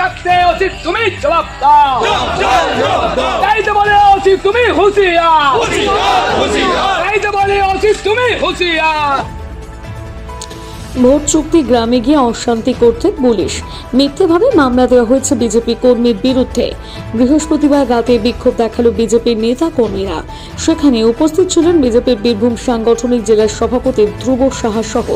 থাকতে উচিত তুমি জবাব দাও। তাই তো বলে উচিত তুমি হুঁশিয়ার। তাই তো বলে উচিত তুমি হুঁশিয়ার। ভোট চুক্তি গ্রামে গিয়ে অশান্তি করতে পুলিশ। মিথ্যেভাবে মামলা দেওয়া হয়েছে বিজেপি কর্মীর বিরুদ্ধে। বৃহস্পতিবার রাতে বিক্ষোভ দেখাল বিজেপির নেতা কর্মীরা। সেখানে উপস্থিত ছিলেন বিজেপির বীরভূম সাংগঠনিক জেলার সভাপতি ধ্রুব সাহা সহ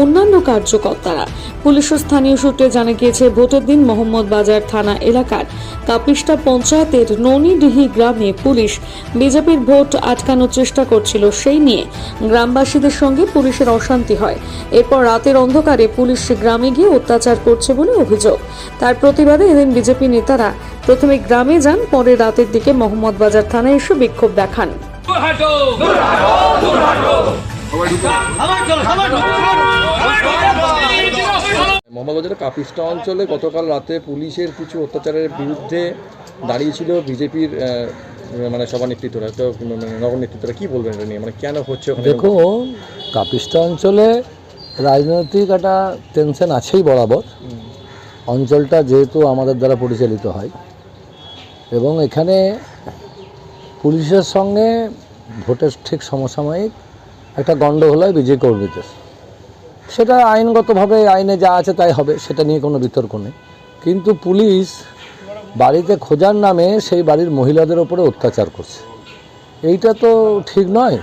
অন্যান্য কার্যকর্তারা। পুলিশ ও স্থানীয় সূত্রে জানা গিয়েছে ভোটের দিন মোহাম্মদ বাজার থানা এলাকার কাপিস্টা পঞ্চায়েতের ননিডিহি গ্রামে পুলিশ বিজেপির ভোট আটকানোর চেষ্টা করছিল। সেই নিয়ে গ্রামবাসীদের সঙ্গে পুলিশের অশান্তি হয়। এরপর রাতের অন্ধকারে পুলিশ গ্রামে গিয়ে অত্যাচার করছে বলে অভিযোগ। তার প্রতিবাদে এদিন বিজেপি নেতারা প্রথমে গ্রামে যান পরে রাতের দিকে মোহাম্মদ বাজার থানায় এসে বিক্ষোভ দেখান। হাঁটো মোহাম্মদবাজারের কাপিস্টা অঞ্চলে গতকাল রাতে পুলিশের কিছু অত্যাচারের বিরুদ্ধে দাঁড়িয়েছিল বিজেপির মানে সভা নেতৃত্বরা তো মানে নগর নেতৃত্বরা কী বলবেন এটা নিয়ে? মানে কেন হচ্ছে দেখুন কাপিস্টা অঞ্চলে রাজনৈতিক একটা টেনশন আছেই বরাবর। অঞ্চলটা যেহেতু আমাদের দ্বারা পরিচালিত হয়। এবং এখানে পুলিশের সঙ্গে ভোটের ঠিক সমসাময়িক একটা গণ্ডগোল হয় বিজেপি কর্মীদের। সেটা আইনগতভাবে আইনে যা আছে তাই হবে, সেটা নিয়ে কোনো বিতর্ক নেই। কিন্তু পুলিশ বাড়িতে খোঁজার নামে সেই বাড়ির মহিলাদের ওপরে অত্যাচার করছে। এইটা তো ঠিক নয়।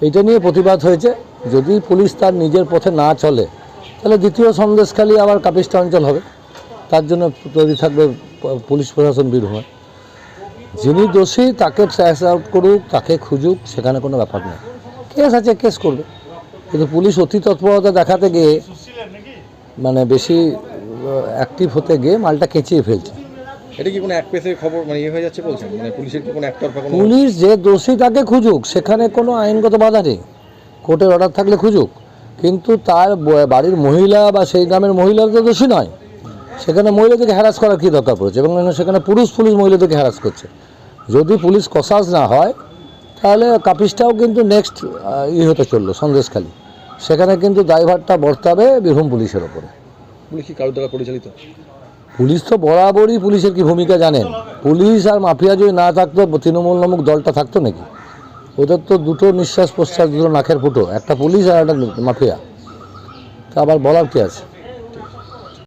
এইটা নিয়ে প্রতিবাদ হয়েছে। যদি পুলিশ তার নিজের পথে না চলে, তাহলে দ্বিতীয় সন্দেশখালী আবার কাপিস্ট অঞ্চল হবে। তার জন্য তৈরি থাকবে পুলিশ প্রশাসন বীরভূমে যিনি দোষী, তাকে ট্র্যাস আউট করুক, তাকে খুঁজুক, সেখানে কোনো ব্যাপার নেই। কেস আছে, কেস করবে। কিন্তু পুলিশ অতি তৎপরতা দেখাতে গিয়ে মানে বেশি অ্যাক্টিভ হতে গিয়ে মালটা কেঁচিয়ে ফেলছে। এটা কি কোনো এক পেসে খবর মানে ইয়ে হয়ে যাচ্ছে বলছেন? মানে পুলিশের কি কোনো একতরফা কোনো পুলিশ যে দোষী তাকে খুঁজুক সেখানে কোনো আইনগত বাধা নেই। কোর্টের অর্ডার থাকলে খুঁজুক। কিন্তু তার বাড়ির মহিলা বা সেই গ্রামের মহিলারা তো দোষী নয়। সেখানে মহিলাদেরকে হ্যারাস করার কী দরকার পড়েছে? এবং সেখানে পুরুষ পুলিশ মহিলাদেরকে হ্যারাস করছে। যদি পুলিশ কসাস না হয় তাহলে কাপিসটাও কিন্তু নেক্সট ই হতে চলল সন্দেশখালী। সেখানে কিন্তু দায়ভারটা বর্তাবে বীরভূম পুলিশের ওপরে। পুলিশ কি কারোর দ্বারা পরিচালিত? পুলিশ তো বরাবরই পুলিশের কি ভূমিকা জানেন? পুলিশ আর মাফিয়া যদি না থাকতো তৃণমূল নামক দলটা থাকতো নাকি? ওদের তো দুটো নিঃশ্বাস প্রশ্বাস দুটো নাকের ফুটো একটা পুলিশ আর একটা মাফিয়া। তা আবার বলার কি আছে?